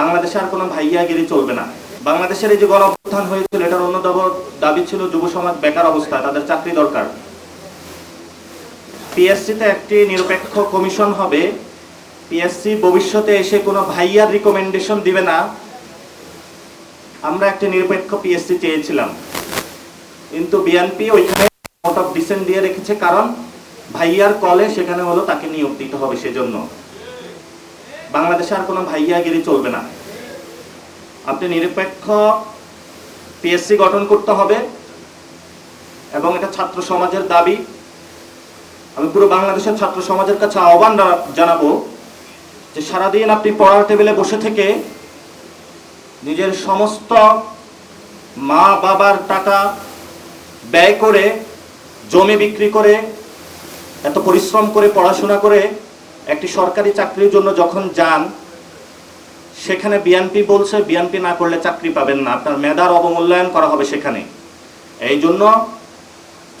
বাংলাদেশে আর কোনো ভাইয়াগিরি চলবে না। বাংলাদেশের এই যে গণ অভ্যুত্থান হয়েছিল, এটার অন্য দাব- ছিল যুব সমাজ বেকার অবস্থায় তাদের চাকরি দরকার। পিএসসিতে একটি নিরপেক্ষ কমিশন হবে। পিএসসি ভবিষ্যতে এসে কোনো ভাইয়ার রিকমেন্ডেশন দিবে না। আমরা একটি নিরপেক্ষ পিএসসি চেয়েছিলাম। কিন্তু বিএনপি ওইখানে মোট অফ ডিসেন্ট দিয়ে রেখেছে, কারণ ভাইয়ার কলে সেখানে হলো তাকে নিয়োগ দিতে হবে সেজন্য। বাংলাদেশে আর কোনো ভাইয়া ভাইয়াগিরি চলবে না। আপনি নিরপেক্ষ পিএসসি গঠন করতে হবে এবং এটা ছাত্র সমাজের দাবি। আমি পুরো বাংলাদেশের ছাত্র সমাজের কাছে আহ্বান জানাব যে সারাদিন আপনি পড়ার টেবিলে বসে থেকে নিজের সমস্ত মা বাবার টাকা ব্যয় করে, জমি বিক্রি করে, এত পরিশ্রম করে, পড়াশোনা করে একটি সরকারি চাকরির জন্য যখন যান, সেখানে বিএনপি বলছে বিএনপি না করলে চাকরি পাবেন না। আপনার মেধার অবমূল্যায়ন করা হবে সেখানে। এই জন্য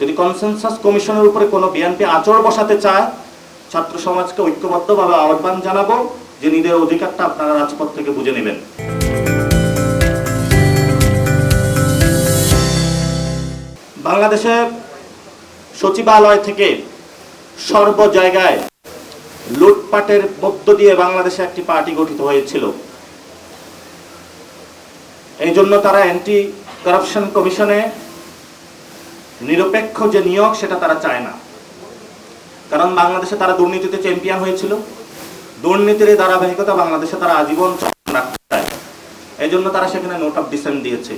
যদি কনসেনসাস কমিশনের উপরে কোনো বিএনপি আচর বসাতে চায়, ছাত্র সমাজকে ঐক্যবদ্ধভাবে আহ্বান জানাব যে নিজের অধিকারটা আপনারা রাজপথ থেকে বুঝে নেবেন। বাংলাদেশে সচিবালয় থেকে সর্ব জায়গায় লুটপাটের মধ্য দিয়ে বাংলাদেশে একটি পার্টি গঠিত হয়েছিল। এই জন্য তারা অ্যান্টি কারাপশন কমিশনে নিরপেক্ষ যে নিয়োগ, সেটা তারা চায় না। কারণ বাংলাদেশে তারা দুর্নীতিতে চ্যাম্পিয়ন হয়েছিল। দুর্নীতির ধারাবাহিকতা বাংলাদেশে তারা আজীবন রাখতে চায়। এই জন্য তারা সেখানে নোট অফ ডিসেন্ট দিয়েছে।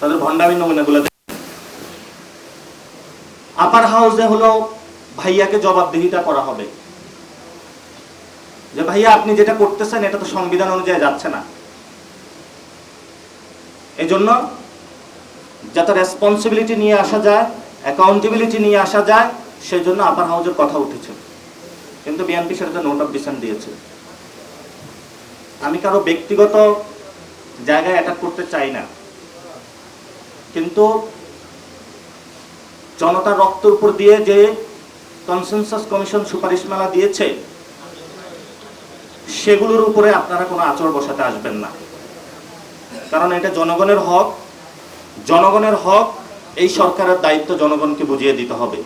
তাদের ভণ্ডামি নমুনাগুলো। আপার হাউসে হলো ভাইয়াকে জবাবদিহিতা করা হবে। যে ভাইয়া, আপনি যেটা করতেছেন, এটা তো সংবিধান অনুযায়ী যাচ্ছে না। এই জন্য যাতে রেসপন্সিবিলিটি নিয়ে আসা যায় অ্যাকাউন্টেবিলিটি নিয়ে আসা যায় সেই জন্য আপার হাউসের কথা উঠেছে। কিন্তু বিএনপি সেটাতে নোট অফ ডিসেন্ট দিয়েছে। আমি কারও ব্যক্তিগত জায়গায় অ্যাটাক করতে চাই না। কিন্তু জনতার রক্তের উপর দিয়ে যে কনসেনসাস কমিশন সুপারিশমালা দিয়েছে সেগুলোর উপরে আপনারা কোনো আচর বসাতে আসবেন না। কারণ এটা জনগণের হক। জনগণের হক, এই সরকারের দায়িত্ব জনগণকে বুঝিয়ে দিতে হবে।